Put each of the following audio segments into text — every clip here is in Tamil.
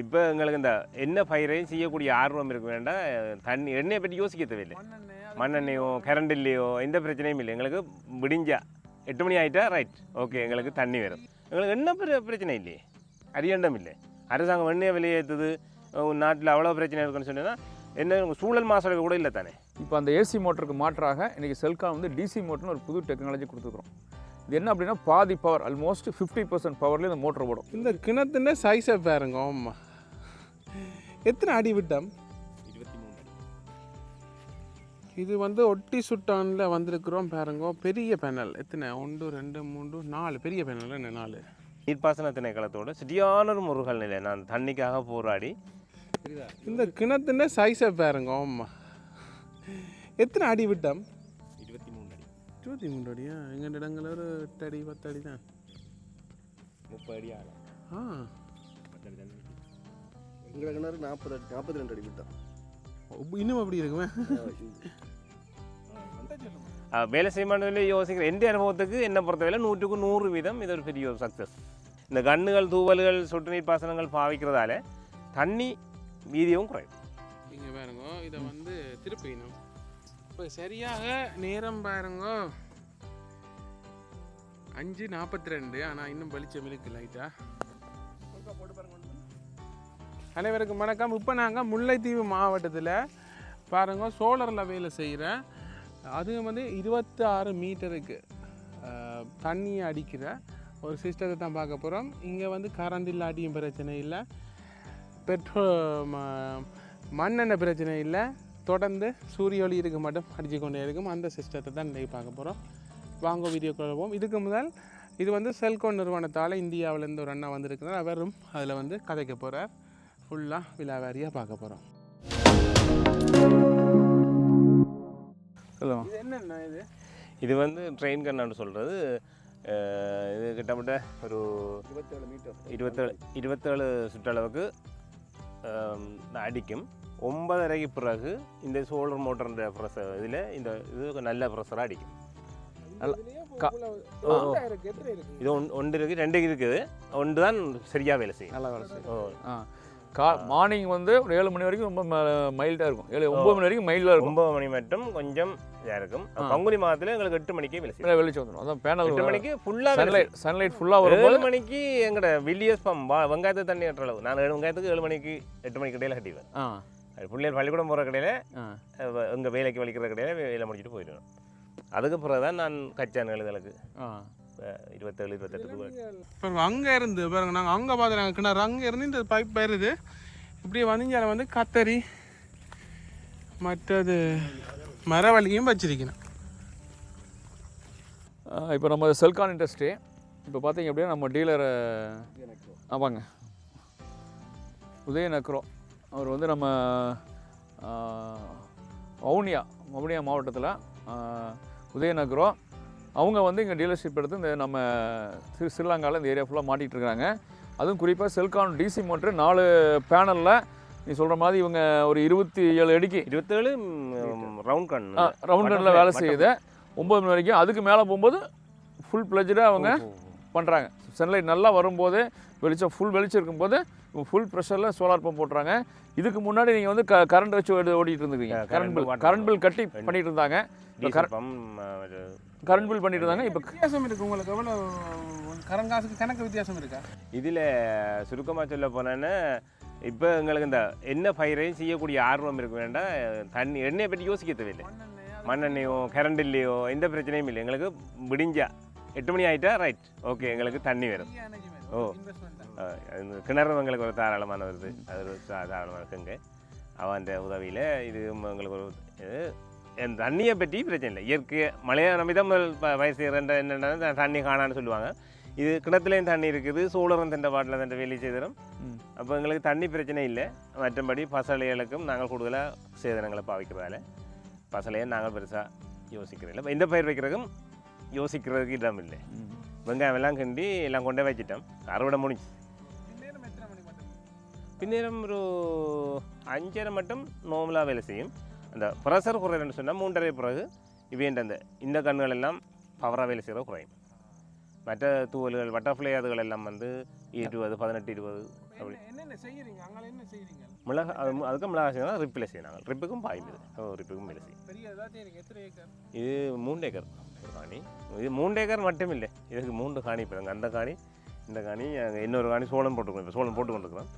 இப்போ எங்களுக்கு இந்த என்ன பயிரையும் செய்யக்கூடிய ஆர்வம் இருக்க. வேண்டாம் தண்ணி எண்ணெயை பற்றி யோசிக்க தேவையில்லை. மண்ணெண்ணெயோ? கரண்ட் இல்லையோ எந்த பிரச்சனையும் இல்லை. எங்களுக்கு விடிஞ்சா எட்டு மணி ஆகிட்டா ரைட் ஓகே எங்களுக்கு தண்ணி வரும் எங்களுக்கு என்ன பிர பிரச்சனை இல்லையே? அரியண்டம் இல்லை. அரசாங்கம் எண்ணெயை வெளியேற்றுது. நாட்டில் அவ்வளோ பிரச்சனை இருக்குன்னு சொன்னீங்கன்னா என்ன சூழல் மாசுறது கூட இல்லை தானே? இப்போ அந்த ஏசி மோட்டருக்கு மாற்றாக இன்றைக்கி செல்கான் வந்து டிசி மோட்டர்னு ஒரு புது டெக்னாலஜி கொடுத்துருக்குறோம். இது என்ன அப்படின்னா பாதி பவர் ஆல்மோஸ்ட் ஃபிஃப்டி பர்சன்ட் பவர்லேயே இந்த மோட்டர் ஓடும். இந்த கிணத்துன சைஸை பாருங்க ஆமா எத்தனை அடி விட்டம்? மூணு இது வந்து ஒட்டி சுட்டானில் வந்திருக்கிறோம் பாருங்க. பெரிய பேனல். எத்தனை? ஒன்று ரெண்டு மூன்று நாலு. பெரிய பேனல் என்ன நாலு? நீர்ப்பாசன திணைக்களத்தோட சரியான ஒரு முருகல் நிலை. நான் தண்ணிக்காக போராடி. இந்த கிணத்துன சைஸை பாருங்க. எத்தனை அடி விட்டம்? இருபத்தி மூணு அடி. இருபத்தி மூன்று அடியா? எங்கள் இடங்கள் ஒரு எட்டு அடி பத்து அடி தான். முப்பது அடி ஆகும் ஆ. பத்தடி தண்ணி எங்களை கிணறு நாற்பது அடி நாற்பத்தி ரெண்டு அடி விட்டோம். இன்னும் அப்படி இருக்குமே? ஆ, வேலை செய்யமானதில் யோசிக்கிற எந்த அனுபவத்துக்கு என்ன பொறுத்தவரை நூற்றுக்கு நூறு வீதம் இது ஒரு பெரிய ஒரு சக்ஸஸ் இந்த கண்ணுகள் தூவல்கள் சொட்டு நீர் பாசனங்கள் பாவிக்கிறதால தண்ணி வீதியும் குறையும். இங்கே பாருங்க இதை வந்து திருப்பிக்கணும். இப்போ சரியாக நேரம் பாருங்க. அஞ்சு நாற்பத்தி ரெண்டு ஆனால் இன்னும் வெளிச்சம் இருக்கு லைட்டா அனைவருக்கும் வணக்கம். இப்போ நாங்கள் முல்லைத்தீவு மாவட்டத்தில் பாருங்க சோலரில் வேலை செய்கிறேன் அது வந்து இருபத்தி ஆறு மீட்டருக்கு தண்ணியை அடிக்கிற ஒரு சிஸ்டத்தை தான் பார்க்க போகிறோம் இங்கே வந்து கரண்ட் இல்லாட்டியும் பிரச்சனை இல்லை. பெட்ரோ ம- மண்ணெண்ணெய் பிரச்சனை இல்லை. தொடர்ந்து சூரிய ஒளி இருக்கு மட்டும் அடிச்சு கொண்டே இருக்கும். அந்த சிஸ்டத்தை தான் இன்றைக்கி பார்க்க போகிறோம் வாங்க வீடியோ கொள்வோம் இதுக்கு முதல் இது வந்து செல்கோன் நிறுவனத்தால் இந்தியாவிலேருந்து ஒரு அண்ணா வந்திருக்கிறார். அவரும் அதில் வந்து கதைக்க போகிறார் ஃபுல்லாக விழாவாரியாக பார்க்க போகிறோம் சொல்லுவோம் இது என்னென்ன இது? இது வந்து ட்ரெயின் கண்ணான்னு சொல்கிறது இது கிட்டத்தட்ட ஒரு இருபத்தேழு மீட்டர் இருபத்தேழு இருபத்தேழு சுற்றளவுக்கு அடிக்கும். ஒன்பதரைக்கு பிறகு இந்த சோலர் மோட்டர்ன்ற ப்ரெஷர் இதில் இந்த இது நல்ல ப்ரெஷராக அடிக்கும். இது ஒன் ஒன்று இருக்குது ரெண்டு இருக்குது. ஒன்று தான் சரியாக வேலை செய்யும். நல்லா வேலை செய்யும். ஓ ஆ. கா மார்னிங் வந்து ஒரு ஏழு மணி வரைக்கும் ரொம்ப மைல்டாக இருக்கும். ஏழு ஒம்பது மணி வரைக்கும் மைல்டாக இருக்கும். ஒன்பது மணி மட்டும் கொஞ்சம் இதாக இருக்கும். பங்குனி மாதத்துல எங்களுக்கு எட்டு மணிக்கே மேலே வெளிச்சம் வந்துடும் அதான் பேனல் எட்டு மணிக்கு ஃபுல்லாக சன்லைட் சன்லைட் ஃபுல்லாக வரும்போது ஏழு மணிக்கு எங்கட வில்லியஸ் பம் வெங்காயத்தை தண்ணி கட்டுற அளவு. நான் ஏழு வெங்காயத்துக்கு ஏழு மணிக்கு எட்டு மணிக்கு இடையில கட்டிடுவேன். பிள்ளைகள் பள்ளிக்கூடம் போகிற கடையில் எங்கள் வேலைக்கு வலிக்கிற கடையில் வேலை முடிச்சுட்டு போயிடுவேன். அதுக்கு பிறகு தான் நான் கச்சான் எழுதலுக்கு. ஆ. இருபத்தேழு இருபத்தெட்டுக்கு பாருங்க அங்கே இருந்து பாருங்க நாங்கள் அங்கே பார்த்துறாங்க கிணறு அங்கே இருந்து இந்த பைப் வருது இப்படியே வந்திஞ்சால வந்து கத்தரி மற்றது மரவள்ளியும் வச்சிருக்கணும். இப்போ நம்ம செல்கான் இண்டஸ்ட்ரி இப்போ பார்த்தீங்க அப்படின்னா நம்ம டீலரை ஆமாங்க. உதய நக்ரோ அவர் வந்து நம்ம ஆ, வவுனியா வவுனியா மாவட்டத்தில் உதய நக்ரோ அவங்க வந்து இங்கே டீலர்ஷிப் எடுத்து இந்த நம்ம ஸ்ரீ ஸ்ரீலங்காவில் இந்த ஏரியா ஃபுல்லாக மாட்டிகிட்டு இருக்காங்க. அதுவும் குறிப்பாக செல்கான் டிசி மோட்ரு நாலு பேனலில் நீ சொல்கிற மாதிரி இவங்க ஒரு இருபத்தி ஏழு அடிக்கு. இருபத்தேழு ரவுண்ட் கண் ரவுண்டரில் வேலை செய்யுது. ஒம்பது மணி வரைக்கும். அதுக்கு மேலே போகும்போது ஃபுல் பிளஜாக அவங்க பண்ணுறாங்க சன்லைட் நல்லா வரும்போது வெளிச்சம் ஃபுல் வெளிச்சம் இருக்கும்போது ஃபுல் ப்ரெஷரில் சோலார் பம்ப் போட்டுறாங்க. இதுக்கு முன்னாடி நீங்கள் வந்து க கரண்ட் வச்சு ஓடி- ஓடிட்டு இருந்துருக்கீங்க. கரண்ட் பில் கரண்ட் பில் கட்டி பண்ணிட்டு இருந்தாங்க. கரண்ட் பில் பண்ணிட்டு இருந்தாங்க. இப்போ வித்தியாசம் இருக்கு உங்களுக்கு. எவ்வளோ கரங்காசுக்கு கணக்கு வித்தியாசம் இருக்கா? இதில் சுருக்கமாக சொல்ல போனேன்னா இப்போ எங்களுக்கு இந்த என்ன பயிரையும் செய்யக்கூடிய ஆர்வம் இருக்க வேண்டாம் தண்ணி எண்ணெயை பற்றி யோசிக்க தேவையில்லை. மண்ணெண்ணெயோ? கரண்ட் இல்லையோ எந்த பிரச்சனையும் இல்லை. எங்களுக்கு விடிஞ்சா எட்டு மணி ஆகிட்டா ரைட் ஓகே எங்களுக்கு தண்ணி வரும். ஓ. கிணறு எங்களுக்கு ஒரு தாராளமான வருது அது ஒரு தாராளமாக இருக்குங்க அவன் உதவியில் இது எங்களுக்கு ஒரு இது என் தண்ணியை பற்றி பிரச்சனை இல்லை இயற்கை மழையை நம்பி தான் முதல் பயிர் செய்கிறன்ற என்னென்னா தண்ணி காணான்னு சொல்லுவாங்க இது கிணத்துலேயும் தண்ணி இருக்குது சோழரும் தண்டை பாட்டில் தண்டை வேலி செய்திடும். அப்போ எங்களுக்கு தண்ணி பிரச்சனை இல்லை மற்றபடி பசலைகளுக்கும் நாங்கள் கூடுதலாக சேதனங்களை பாவிக்கிறதால பசலையை நாங்கள் பெருசாக யோசிக்கிறதில்ல இப்ப இந்த பயிர் வைக்கிறதுக்கும் யோசிக்கிறதுக்கு இடம் இல்லை வெங்காயம் எல்லாம் கிண்டி எல்லாம் கொண்டே வச்சிட்டோம் அறுவடை முடிஞ்சு பின்னேரம் ஒரு அஞ்சரை மட்டும் நோமலாக வேலை செய்யும். அந்த ப்ரெஷர் குறையணும்னு சொன்னால் மூன்றரை பிறகு இவேண்ட அந்த இந்த கண்ணுகள் எல்லாம் பவராக வேலை செய்கிறது குறையும். மற்ற தூவல்கள் பட்டர்ஃப்ளை அதுகள் எல்லாம் வந்து இருபது பதினெட்டு இருபது அப்படி. மிளகா அது அதுக்கு மிளகாய் செய்யணும் ரிப்பில் நாங்கள் ரிப்புக்கும் பாயும் இது. ஓ ரிப்புக்கும் மேலே செய்யும். இது மூன்று ஏக்கர். காணி. இது மூன்று ஏக்கர் மட்டும் இல்லை. இதுக்கு மூன்று காணி இப்போ அந்த காணி இந்த காணி அங்க இன்னொரு காணி சோளம் போட்டுருக்கோம் இப்போ சோளம் போட்டு கொண்டிருக்கிறோம்.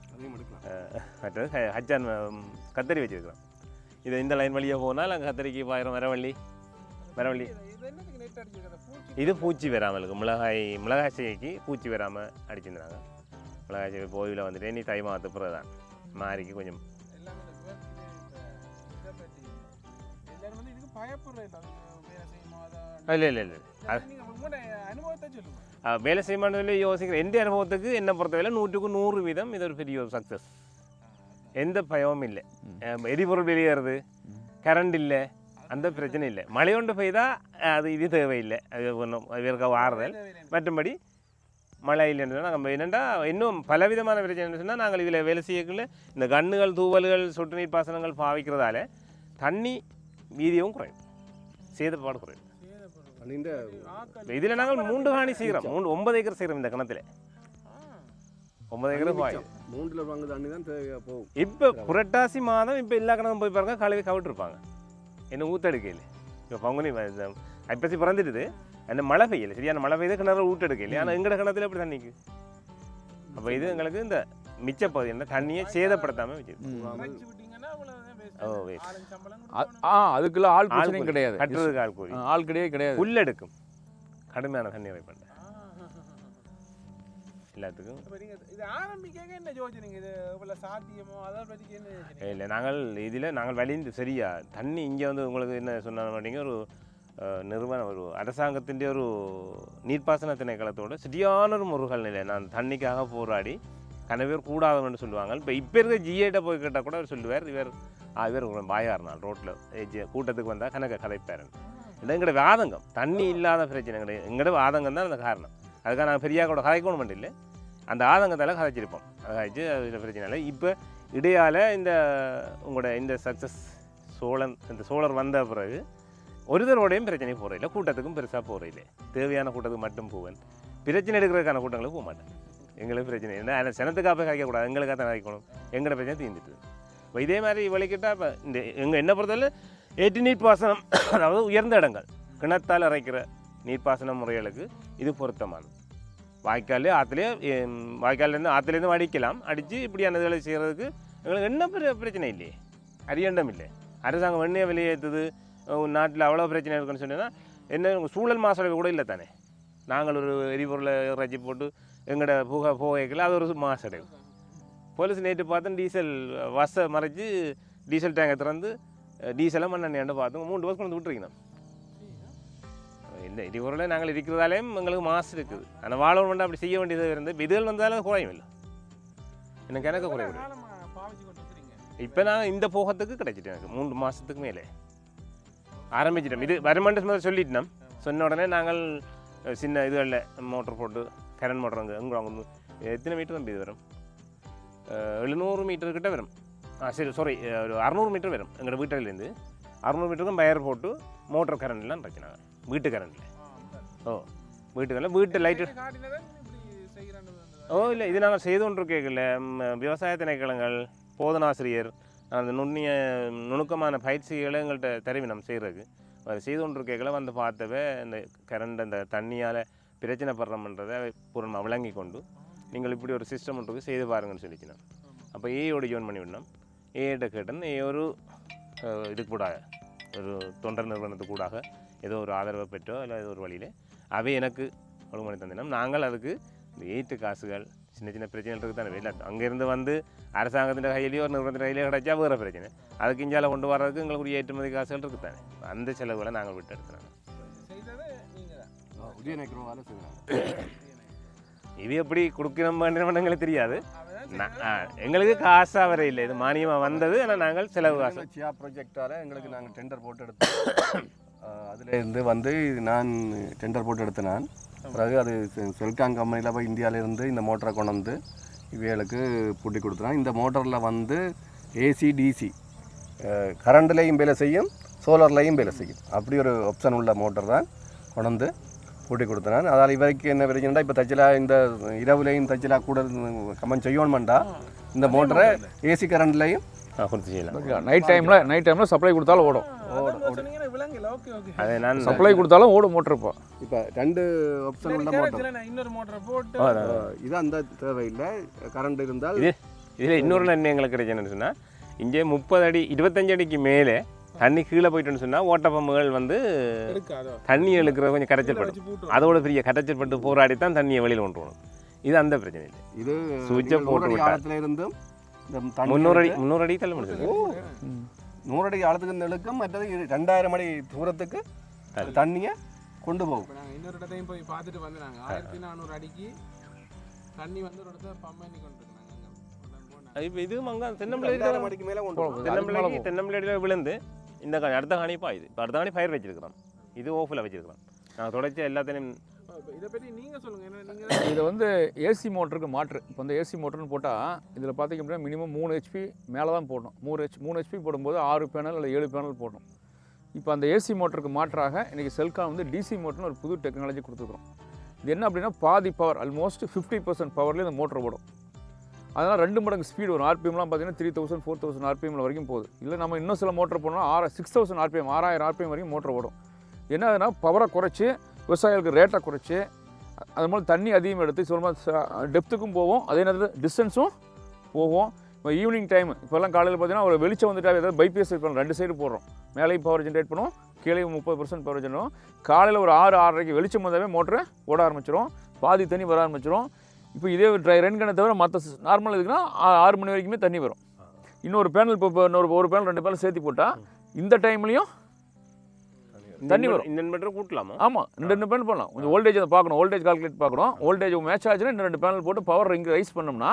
மற்றது ஹச்சான் கத்தரி வச்சிருக்கிறோம். இது இந்த லைன் வழியாக போனால் அங்கே கத்தரிக்கு பாயிரம் வரவள்ளி வரவள்ளி இது பூச்சி வராமல் இருக்கும் மிளகாய் மிளகாய் செய்கைக்கு பூச்சி வராமல் அடிச்சிருந்தாங்க. மிளகாய் செய்கை போயில் வந்துட்டு நீ தை மாதத்து பிறகு தான் மாறிக்கு கொஞ்சம் இல்லை இல்லை இல்லை. அனுபவத்தை சொல்லுங்க. அஹ் வேலை செய்யமான்னு சொல்லி யோசிக்கிற எந்த அனுபவத்துக்கு என்ன பொறுத்தவரை நூற்றுக்கு நூறு வீதம் இது ஒரு பெரிய ஒரு சக்ஸஸ் எந்த பயமும் இல்லை எரிபொருள் வெளியேறது கரண்ட் இல்லை அந்த பிரச்சனை இல்லை மழை கொண்டு பெய்தா அது இது தேவையில்லை அது ஒன்றும் இவருக்கு ஆறுதல் மற்றபடி மழை இல்லைன்னு சொன்னால் நம்ம என்னென்னா இன்னும் பலவிதமான பிரச்சனை சொன்னால் நாங்கள் இதில் வேலை செய்யக்குள்ள இந்த கண்ணுகள் தூவல்கள் சொட்டு நீர் பாசனங்கள் பாவிக்கிறதால தண்ணி வீதியும் குறையும் சேதப்பாடு குறையும் இதில் நாங்கள் மூன்று காணி செய்கிறோம். மூன்று ஒன்பது ஏக்கர் செய்கிறோம் இந்த கிணத்துல. ஒன்பது ஏக்கர் பாய் மூன்றுல வாங்க தண்ணி தான் போகும். இப்போ புரட்டாசி மாதம் இப்போ எல்லா கிணறும் போய் பாருங்க கழுவி கவிட்டுருப்பாங்க. என்ன ஊத்தெடுக்கையில். இப்போ பங்குனி ஐப்பசி பிறந்துட்டுது அந்த மழை பெய்யல. சரியான மழை பெய்யுது கிணறு ஊட்டெடுக்கையில். ஆனால் எங்கட கிணத்துல எப்படி தண்ணிக்கு அப்போ இது எங்களுக்கு இந்த மிச்ச பகுதி என்ன தண்ணியை சேதப்படுத்தாமல் வச்சிருக்கு ஆ- கொடுக்கணும். ஆ அதுக்குள்ள ஆள் பிரச்சனையும். கிடையாது. கட்டுறதுக்கு ஆள் கூலி ஆள் கிடையாது. கிடையாது புல்லெடுக்கும் கடுமையான தண்ணீரை பண்ண ஆ. எல்லாத்துக்கும். இப்ப நீங்க இது ஆரம்பிக்க என்ன யோசிச்சீங்க இது இவ்வளவு சாத்தியமோ அதை பத்தி என்ன யோசிச்சீங்க இல்லை நாங்கள் இதில் நாங்கள் வழிந்து சரியா தண்ணி இங்கே வந்து உங்களுக்கு என்ன சொன்ன மாட்டீங்க ஒரு நிறுவனம் ஒரு அரசாங்கத்தின் ஒரு நீர்ப்பாசன திணைக்களத்தோட சரியான ஒரு முருகல் நிலை. நான் தண்ணிக்காக போராடி கனவேர் கூடாதுன்னு சொல்லுவாங்க. இப்போ இப்போ இருக்க ஜிஏட்ட போய் கேட்டால் கூட அவர் சொல்லுவார். இவர் ஆ இவர் ஒரு பாயார் நாள் ரோட்டில் கூட்டத்துக்கு வந்தால் கணக்கை கதைப்பார் இது எங்களோட வாதங்கம். தண்ணி இல்லாத பிரச்சனை கிடையாது எங்களோட வாதங்கம் தான் அந்த காரணம். அதுக்காக நாங்கள் பெரியா கூட கதைக்கணும் மட்டும் அந்த ஆதங்கத்தால் கதைச்சிருப்போம். அதை கதைச்சு அதில் பிரச்சனை இல்லை. இப்போ இடையால் இந்த உங்களோட இந்த சக்ஸஸ் சோழன் இந்த சோழர் வந்த பிறகு ஒருத்தரோடையும் பிரச்சனை போகிறதில்ல கூட்டத்துக்கும் பெருசாக போகிறதில்ல தேவையான கூட்டத்துக்கு மட்டும் போவேன். பிரச்சனை எடுக்கிறதுக்கான கூட்டங்களுக்கு போக மாட்டேன். எங்களுக்கு பிரச்சனை இல்லை. ஆனால் சனத்துக்காக போய் காய்க்கக்கூடாது எங்களுக்காக தான் காய்க்கணும் எங்களோட பிரச்சனை தீர்ந்துட்டு இப்போ இதே மாதிரி விளைக்கிட்டால் இப்போ இந்த எங்கள் என்ன பொறுத்தவரை ஏற்றி நீர்ப்பாசனம் அதாவது உயர்ந்த இடங்கள் கிணத்தால் இறைக்கிற நீர்ப்பாசன முறைகளுக்கு இது பொருத்தமானது. வாய்க்கால் ஆற்றுலேயே வாய்க்கால்லேருந்து ஆற்றுலேருந்து அடிக்கலாம் அடித்து இப்படியான இதுகளை செய்கிறதுக்கு எங்களுக்கு என்ன பெரிய பிரச்சனை இல்லையே? அரியண்டம் இல்லை அரசாங்கம் எண்ணெயை வெளியேற்றுது நாட்டில் அவ்வளோ பிரச்சனை இருக்குன்னு சொன்னீங்கன்னா என்ன சூழல் மாசடைவு கூட இல்லை தானே? நாங்கள் ஒரு எரிபொருளை இறைச்சி போட்டு எங்களோட புகை புகைக்கல அது ஒரு மாசடைவு. போலீஸ் நேற்று பார்த்தோம் டீசல் வசை மறைச்சு டீசல் டேங்கை திறந்து டீசலை மண்ணெண்ணெய் பார்த்தோம். மூணு பஸ் கொண்டு விட்டுருக்கணும் இல்லை எரிபொருளை நாங்கள் இருக்கிறதாலேயும் எங்களுக்கு மாசு இருக்குது. ஆனால் வாழணும் அப்படி செய்ய வேண்டியது இருந்து இதுகள் வந்தாலும் குறையும் இல்லை. எனக்கு எனக்கு குறைய எவ்வளவு காலமா பாவிச்சு கொண்டு இருக்கிறீங்க இப்போ நான் இந்த போகத்துக்கு கிடைச்சிட்டு எனக்கு. மூன்று மாதத்துக்கு மேலே. ஆரம்பிச்சிட்டோம். இது வருமானத்து முதல்ல சொல்லிட்டோம். சொன்ன உடனே நாங்கள் சின்ன இதுகளில் மோட்டர் போட்டு கரண்ட் மோட்டர் அங்கே அங்கே எத்தனை மீட்டர் தம்பி இது வரும்? எழுநூறு மீட்டர் கிட்ட வரும். ஆ சரி சாரி ஒரு அறநூறு மீட்டர் வரும். எங்களோட வீட்டிலேருந்து அறநூறு மீட்டருக்கும் பயர் போட்டு மோட்டர் கரண்ட்லாம் பிரச்சனை வீட்டு கரண்டில் ஓ வீட்டு கரண்ட் வீட்டு லைட்டு ஓ இல்லை இது நாங்கள் செய்து கொண்டிருக்கல விவசாய திணைக்களங்கள் போதனாசிரியர் அந்த நுண்ணிய நுணுக்கமான பயிற்சிகளை எங்கள்கிட்ட தருவினம் செய்கிறதுக்கு அது செய்து கொண்டிருக்கல வந்து பார்த்தவே இந்த கரண்ட் அந்த தண்ணியால் பிரச்சனை படுறோம்ன்றதை பூர்ணமாக விளங்கி கொண்டு நீங்கள் இப்படி ஒரு சிஸ்டம் ஒன்றுக்கு செய்து பாருங்கன்னு சொல்லிச்சினோம் அப்போ ஏயோட ஜோயின் பண்ணி விடணும் ஏகிட்ட கேட்டேன் ஏ ஒரு அஹ், இது கூட ஒரு தொண்டர் நிறுவனத்துக்கு கூடாக ஏதோ ஒரு ஆதரவை பெற்றோ இல்லை ஏதோ ஒரு வழியில். அவை எனக்கு ஒழுங்கு தந்தினோம். நாங்கள் அதுக்கு இந்த ஏற்று காசுகள் சின்ன சின்ன பிரச்சனைகள் இருக்குது தானே இல்லை அங்கேருந்து வந்து அரசாங்கத்தின் கையிலேயோ ஒரு நிறுவனத்தின் கையிலேயோ கிடைச்சா வேறு பிரச்சனை. அதுக்கு இஞ்சால கொண்டு வர்றதுக்கு எங்களுக்கு ஒரு ஏற்றுமதி காசுகள் இருக்குது தானே. அந்த செலவுகளை நாங்கள் விட்டு எடுத்துறோம் இது எப்படி கொடுக்கணும் எங்களுக்கு தெரியாது. எங்களுக்கு காசாக வர இல்லை. இது மானியமாக வந்தது. ஆனால் நாங்கள் செலவு காசு. சியா ப்ராஜெக்டால் எங்களுக்கு நாங்கள் டெண்டர் போட்டு எடுத்தோம். அதில் இருந்து வந்து நான் டெண்டர் போட்டு எடுத்தேன். நான் பிறகு அது செ- செல்கான் கம்பெனியில் போய் இந்தியாவிலேருந்து இந்த மோட்டரை கொண்டு வந்து இவைகளுக்கு பூட்டி கொடுத்துறான் இந்த மோட்டரில் வந்து ஏசி டிசி கரண்ட்லேயும் வேலை செய்யும் சோலார்லேயும் வேலை செய்யும். அப்படி ஒரு ஆப்ஷன் உள்ள மோட்டர் தான் கொண்டு பூட்டி கொடுத்தேன் அதால் இவருக்கு என்ன பிரச்சனைடா இப்போ தச்சிலா இந்த இரவுலையும் தச்சிலா கூட கம்மன் செய்யணுமெண்டா இந்த மோட்டரை ஏசி கரண்ட்லையும் ஆ கொடுத்து செய்யலாம். நைட் டைமில் நைட் டைமில் சப்ளை கொடுத்தாலும் ஓடும். விளங்கல ஓகே ஓகே அதை நான் சப்ளை கொடுத்தாலும் ஓடும் மோட்டர் இப்போ. இப்போ ரெண்டு ஆப்ஷன் உள்ள மோட்டர். இன்னொரு மோட்டரை போட்டு. இது அந்த தேவையில்லை. கரண்ட் இருந்தால் இது இதில் இன்னொரு நன்மை எங்களுக்கு கிடைச்சுன்னு சொன்னால் இங்கே முப்பது அடி இருபத்தஞ்சு அடிக்கு மேலே தண்ணி கீழே போயிட்டுன்னு சொன்னால் ஓட்டப்பம்புகள் வந்து தண்ணி இழுக்கிற கொஞ்சம் கரைச்சல் படும் அதோட பெரிய கரைச்சல் பட்டு போராடி தான் தண்ணியை வெளியில் கொண்டு வரணும் இது அந்த பிரச்சனை இல்லை. இது சுவிட்சை போட்டு விட்டா. முந்நூறு அடி முந்நூறு அடி தள்ள முடியுது நூறடி ஆழத்துக்கு இந்த இழுக்கும் மற்றது ரெண்டாயிரம் அடி தூரத்துக்கு தண்ணியை கொண்டு போகும். இன்னொரு இடத்தையும் போய் பார்த்துட்டு வந்து நாங்கள் ஆயிரத்தி நானூறு அடிக்கு தண்ணி வந்து ஒரு இடத்துல பம்ப் பண்ணி கொண்டு இப்போ இது அங்கே தென்னம்பிள்ளை போகும். தென்னம்பிள்ளைக்கு விழுந்து இந்த கா- அடுத்த காணி பாயுது இப்போ அடுத்த காணி ஃபயர் வச்சிருக்கிறோம் இது ஓஃபில் வச்சிருக்கிறோம் நாங்கள் தொடர்ச்சி எல்லாத்தையும் இதை பற்றி நீங்கள் சொல்லுங்கள் இது வந்து ஏசி மோட்டருக்கு மாற்று. இப்போ வந்து ஏசி மோட்டர்னு போட்டால் இதில் பார்த்தீங்க அப்படின்னா மினிமம் மூணு ஹெச்பி மேலே தான் போடணும். மூணு ஹெச் மூணு ஹெச்பி போடும்போது ஆறு பேனல் இல்லை ஏழு பேனல் போடணும். இப்போ அந்த ஏசி மோட்டருக்கு மாற்றாக இன்றைக்கி செல்கான் வந்து டிசி மோட்டர்னு ஒரு புது டெக்னாலஜி கொடுத்துருக்குறோம். இது என்ன அப்படின்னா பாதி பவர் ஆல்மோஸ்ட் ஃபிஃப்டி பர்சன்ட் பவர்லேயே இந்த மோட்டர் ஓடும். அதனால் ரெண்டு மடங்கு ஸ்பீடு வரும். ஆர்பிஎம்லாம் பார்த்தீங்கன்னா three thousand four thousand RPM வரைக்கும் போகுது. இல்லை நம்ம இன்னும் சில மோட்டர் போனோம் ஆறு சிக்ஸ் தௌசண்ட் ஆர்பிஎம் ஆறாயிரம் ஆர்பிஎம் வரைக்கும் மோட்டர் ஓடும். என்ன அதுனா பவரை குறைச்சி விவசாயிகளுக்கு ரேட்டை குறைச்சி அது மாதிரி தண்ணி அதிகமாக எடுத்து சொல்லுமா டெப்த்துக்கும் போவோம் அதே நேரத்தில் டிஸ்டன்ஸும் போவோம் இப்போ ஈவினிங் டைம் இப்போல்லாம் காலையில் பார்த்தீங்கன்னா ஒரு வெளிச்சம் வந்துட்டால் ஏதாவது பைபிஎஸ் பண்ணுவோம் ரெண்டு சைடு போடுறோம். மேலேயும் பவர் ஜென்ரேட் பண்ணுவோம் கீழே முப்பது பர்சன்ட் பவர் ஜென்ரேட் காலையில் ஒரு ஆறு ஆறரைக்கு வெளிச்சம் வந்தாவே மோட்டரை ஓட ஆரம்பிச்சிடும் பாதி தண்ணி வர ஆரம்பிச்சிடும் இப்போ இதே ட்ரை ரெண்டு கணை தவிர மற்ற நார்மல் இதுக்குன்னா ஆறு மணி வரைக்குமே தண்ணி வரும். இன்னொரு பேனல் இப்போ இன்னொரு ஒரு பேனல் ரெண்டு பேனல் சேர்த்து போட்டால் இந்த டைம்லையும் தண்ணி வரும். இந்த இன்வெர்டர் கூட்டலாமா? ஆமாம் ரெண்டு ரெண்டு பேனல் பண்ணலாம் கொஞ்சம் வோல்டேஜ் அதை பார்க்கணும் வோல்டேஜ் கால்குலேட் பார்க்கணும். வோல்டேஜ் மேட்ச் ஆச்சுன்னா இன்னும் ரெண்டு பேனல் போட்டு பவர் இங்கே ரைஸ் பண்ணோம்னா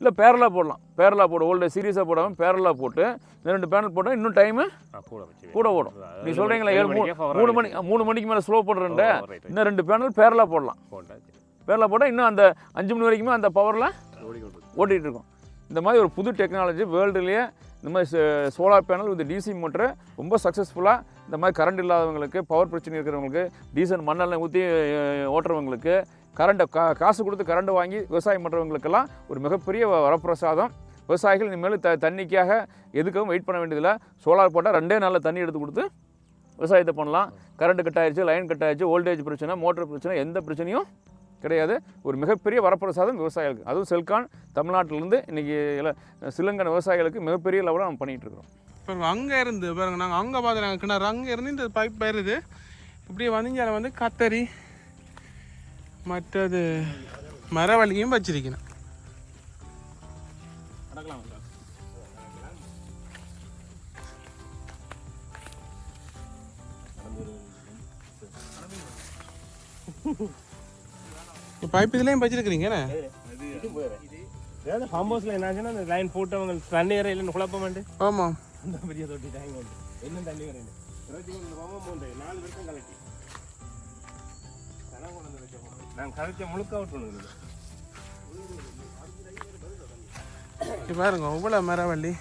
இல்லை பேரலாக போடலாம். பேரலாக போடு வோல்டேஜ் சீரியஸாக போடாமல் பேரலாக போட்டு இந்த ரெண்டு பேனல் போட்டால் இன்னும் டைமு கூட ஓடும். நீ சொல்கிறீங்களா ஏழு மூணு மூணு. மணி மணிக்கு மேலே ஸ்லோ பண்ணுறேன்ட ஓ, right, right. இன்னும் ரெண்டு பேனல் பேரலாக போடலாம். பேரலாக போட்டால் இன்னும் அந்த அஞ்சு மணி வரைக்குமே அந்த பவரில் ஓட்டிகிட்டு இருக்கோம் இந்த மாதிரி ஒரு புது டெக்னாலஜி வேர்ல்டுலேயே இந்த மாதிரி solar panel with DC motor ரொம்ப சக்ஸஸ்ஃபுல்லாக இந்த மாதிரி கரண்ட் இல்லாதவங்களுக்கு பவர் பிரச்சனை இருக்கிறவங்களுக்கு டீசல் மண்ணெண்ணெய் ஊற்றி ஓட்டுறவங்களுக்கு கரண்ட்டை கா காசு கொடுத்து கரண்ட் வாங்கி விவசாயம் பண்ணுறவங்களுக்கெல்லாம் ஒரு மிகப்பெரிய வரப்பிரசாதம். விவசாயிகள் இனிமேல் த தண்ணிக்காக எதுக்கும் வெயிட் பண்ண வேண்டியதில்லை. சோலார் போட்டால் ரெண்டே நாளில் தண்ணி எடுத்து கொடுத்து விவசாயத்தை பண்ணலாம். கரண்ட் கட் ஆயிடுச்சு லைன் கட் ஆயிடுச்சு வோல்டேஜ் பிரச்சனை மோட்டர் பிரச்சனை எந்த பிரச்சனையும் கிடையாது. ஒரு மிகப்பெரிய வரப்பிரசாதம் விவசாயிகளுக்கு. அதுவும் செல்கான் தமிழ்நாட்டிலேருந்து இன்றைக்கி சிலங்கன் விவசாயிகளுக்கு மிகப்பெரிய லெவலில் நம்ம பண்ணிகிட்டு இருக்கிறோம். பாருங்க அங்கே இருந்து பாருங்க நாங்கள் அங்கே பார்த்து நாங்கள் கிணறு அங்கே இருந்து இந்த பைப் வருது இப்படியே வந்து வந்து கத்தரி மற்றது மரவள்ளியும் வச்சிருக்கணும். பைப் இதுலயும் வச்சிருக்கீங்க ஏதாவது ஃபார்ம் ஹவுஸ்ல என்னாச்சுன்னா அந்த லைன் போட்டவங்க தண்ணி வர இல்லைன்னு குழப்பம் வேண்டு ஆமா. அந்த பெரிய தொட்டி டேங்க் உண்டு என்ன தண்ணி வரேன் இருபத்தி மூணு பாவம் போண்டு நாலு வருஷம் கலட்டி கணக்கு கொண்டு வந்து வச்சோம் நான் கலட்டி முழுக்க அவுட் பண்ணுங்க இப்போ பாருங்க இவ்வளோ மரவள்ளி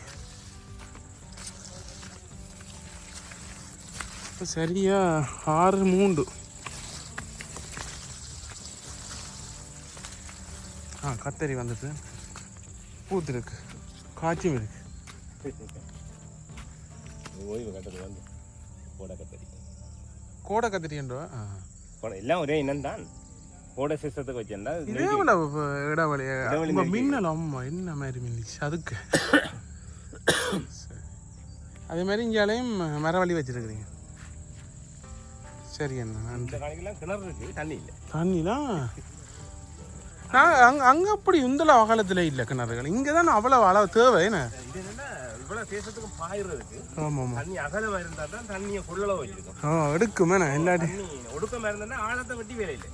சரியா ஆறு மூண்டு ஆ கத்தரி வந்துட்டு பூத்துருக்கு. காய்ச்சும் இருக்கு. ஓய்வு கட்டது வந்து போட கத்தரி. கோடை கத்திரின்றா போட எல்லாம் ஒரே இனம் தான். போட சிஸ்டத்துக்கு வச்சிருந்தா இதே இடைவெளி? இடைவெளி. மின்னல் என்ன மாதிரி மின்னிச்சு? அதுக்கு. அதே மாதிரி இங்கேயும் மரவள்ளி வச்சிருக்கிறீங்க. சரி என்ன நன்றி. இந்த காணிக்கெல்லாம் கிணறு இருக்கு தண்ணி இல்லை. தண்ணிலாம் நான் அங்கே அங்கே அப்படி இந்த அகலத்தில் இல்லை கிணறுகள். இங்கே தான் அவ்வளோ அளவு தேவை என்ன? இது என்னன்னா இவ்வளோ தேசத்துக்கு பாயிறதுக்கு ஆமாம் தண்ணி அகலமா இருந்தா தான் தண்ணியை கொள்ளளவு வச்சிருக்கோம். ஆ எடுக்குமே நான் இல்லாட்டி? தண்ணி ஒடுக்கமா இருந்தா ஆழத்தை வெட்டி வேலை இல்லை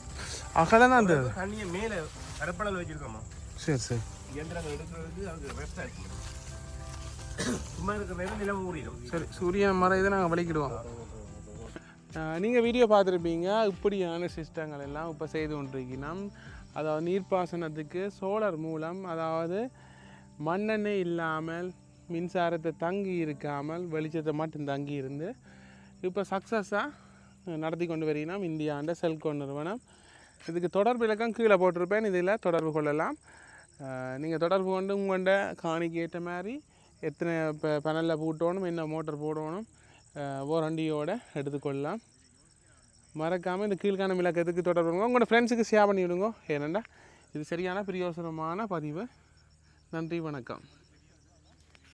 அகலம் தான் தேவை தண்ணியை மேலே பரப்பளவு வச்சிருக்கோமா? சரி சரி. இயந்திரங்கள் எடுக்கிறதுக்கு அதுக்கு ரெஸ்ட் ஆச்சு சும்மா இருக்கிற நேரம் நிலம் ஊறிடும். சரி சூரியன் மரம் இதை நாங்கள் வலிக்கிடுவோம். நீங்கள் வீடியோ பார்த்துருப்பீங்க இப்படியான சிஸ்டங்கள் எல்லாம் இப்போ செய்து கொண்டிருக்கிறோம். அதாவது நீர்ப்பாசனத்துக்கு சோலார் மூலம் அதாவது மண்ணெண்ணெய் இல்லாமல் மின்சாரத்தை தங்கி இருக்காமல் வெளிச்சத்தை மட்டும் தங்கி இருந்து இப்போ சக்ஸஸாக நடத்தி கொண்டு வருகிறோம். இந்தியாண்ட செல்கோ நிறுவனம். இதுக்கு தொடர்பு இலக்கம் கீழே போட்டிருப்பேன். இதில் தொடர்பு கொள்ளலாம். நீங்கள் தொடர்பு கொண்டு உங்கள்கிட்ட காணிக்கு ஏற்ற மாதிரி எத்தனை இப்போ பனலில் பூட்டணும் என்ன மோட்டர் போடணும் ஓரண்டியோடு எடுத்துக்கொள்ளலாம். மறக்காமல் இந்த கீழ்காணும் இலக்கத்துக்கு தொடர்பு உங்களோட ஃப்ரெண்ட்ஸுக்கு ஷேர் பண்ணி விடுங்க ஏனெண்டா இது சரியான பிரயோசனமான பதிவு. நன்றி வணக்கம்.